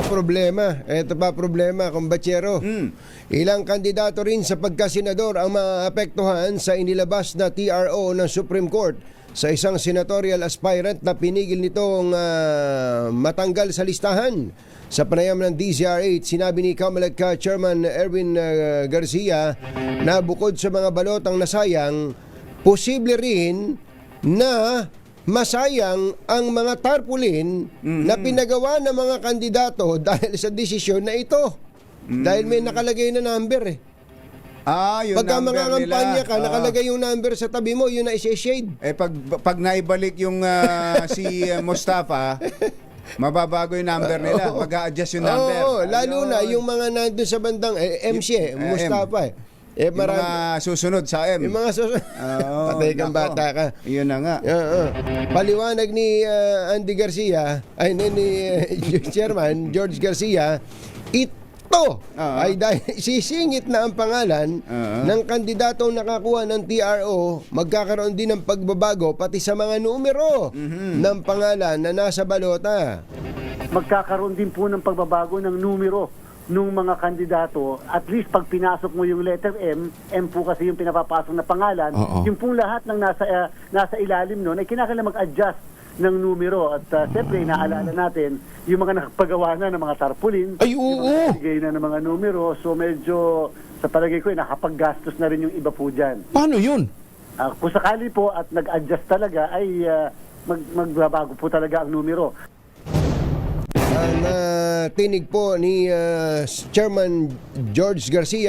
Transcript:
pa problema. Ito pa problema, kumbachero. Mm. Ilang kandidato rin sa pagkasenador ang maapektuhan sa inilabas na TRO ng Supreme Court sa isang senatorial aspirant na pinigil nitong ah, matanggal sa listahan. Sa panayam ng DZRH, sinabi ni Kamalagka Chairman Erwin ah, Garcia na bukod sa mga balotang nasayang, posible rin na masayang ang mga tarpulin na pinagawa ng mga kandidato dahil sa desisyon na ito. Dahil may nakalagay na number eh. Ah, yung Pagka number mga kampanya ka, Ah. nakalagay yung number sa tabi mo, yun na isi-shade. Eh pag pag naibalik yung ah, si ah, Mustafa, mababago yung number nila. Mag-a-adjust yung number. Oo, lalo Ayun. na yung mga nandun sa bandang eh, MC eh, Eh. Mustafa eh. Eh, yung marami, mga susunod sa M. yung mga sus- Oo, Patay kang nako. bata ka. Yun na nga. Oo. Paliwanag ni ah, Andy Garcia, ay ni, ni eh, Chairman George Garcia, ito Oo. ay dahil sisingit na ang pangalan Oo. ng kandidatong nakakuha ng TRO, magkakaroon din ng pagbabago pati sa mga numero Mhm. ng pangalan na nasa balota. magkakaroon din po ng pagbabago ng numero ng mga kandidato. At least pag pinasok mo yung letter M, M po kasi yung pinapapasok na pangalan, Oo. yung pong lahat ng nasa uh, nasa ilalim noon ay kinakailangan mag-adjust ng numero. At uh, siyempre, inaalala natin yung mga nakapagawa na ng mga tarpaulin, Ay, yung oo. mga nagbigay na ng mga numero. So medyo sa palagay ko, eh, nakapaggastos na rin yung iba po dyan. Paano yun? Ah, kung sakali po at nag-adjust talaga, ay ah, mag magbabago po talaga ang numero. Ang ah, tinig po ni ah, Chairman George Garcia